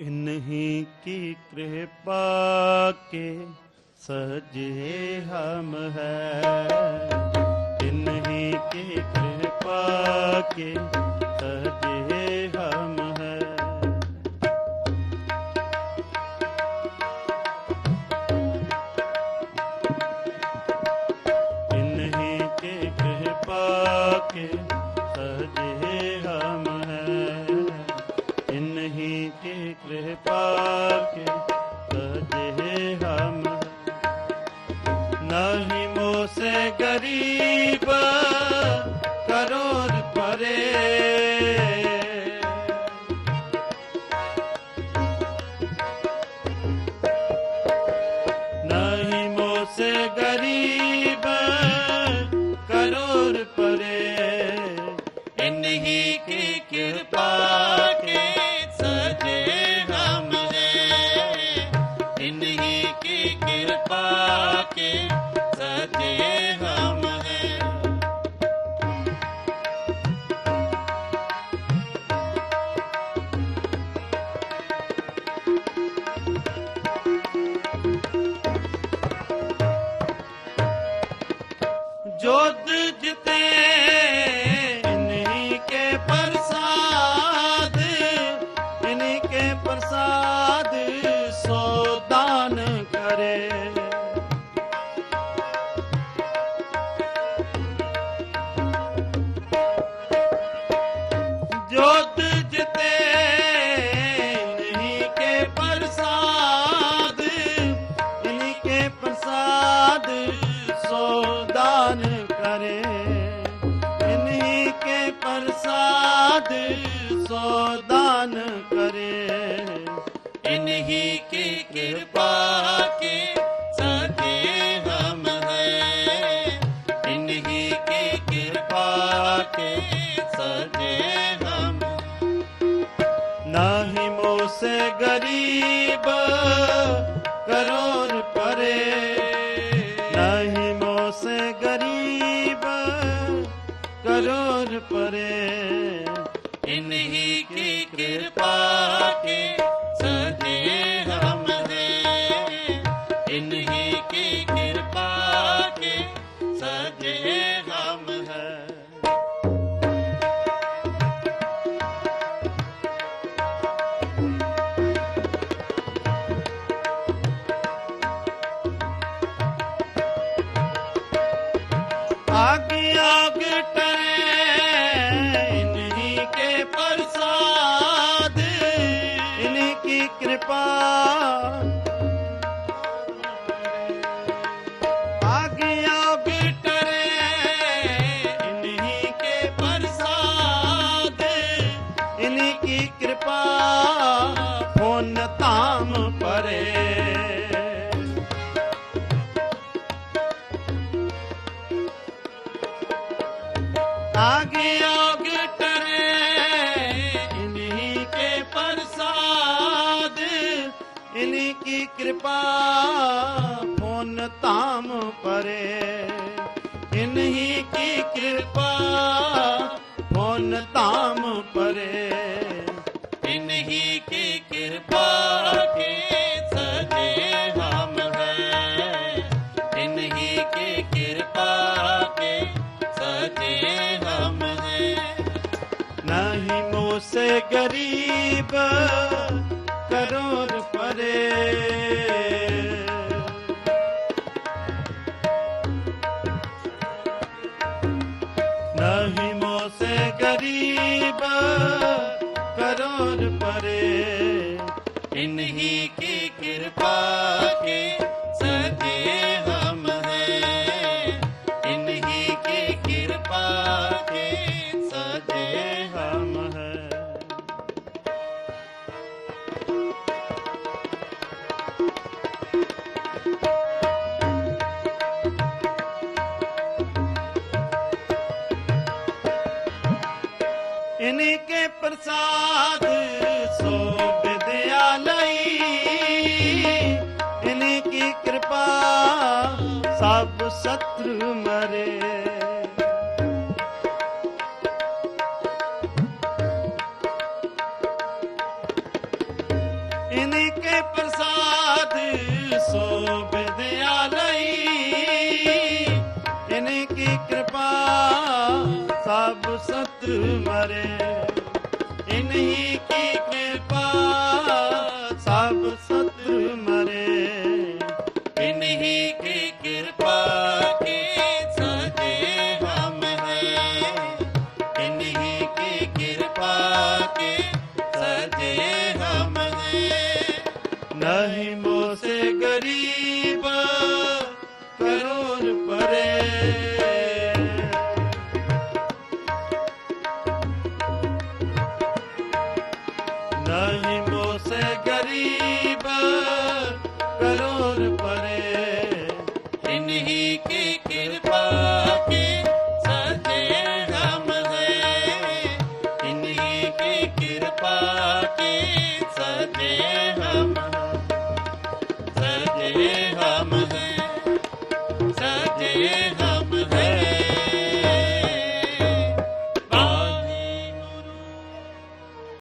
इन्हीं की कृपा के सजे हम हैं इन्हीं की Haribah. ਜੋਤ ਜਿਤੇ प्रसाद सो दान करे इन्हीं की कृपा के सके हम हैं इन्हीं की कृपा के सजे हम नाही मोसे गरीब करोड़ आग आगे आगे टरे इन्हीं के प्रसाद इन्हीं की कृपा फोन ताम परे इन्हीं की कृपा फोन ताम परे इन्हीं की कृपा के ਗਰੀਬ ਕਰੋੜ ਪਰੇ ਨਹੀਂ ਮੋਸੇ ਗਰੀਬ ਕਰੋੜ ਪਰੇ ਇਨਹੀ ਕੀ ਕਿਰਪਾ ਕੇ ਇਨਕੇ ਕੇ ਪ੍ਰਸਾਦ ਸੋ ਵਿਦਿਆ ਲਈ। ਇਨਕੀ ਕੀ ਕਿਰਪਾ ਸਭ ਸਤਰ ਮਰੇ। ਇਨਕੇ ਕੇ ਪਿਆਰੇ ਇਨਹੀ ਕੀ ਕਿਰਪਾ ਸਭ ਸਤਿ به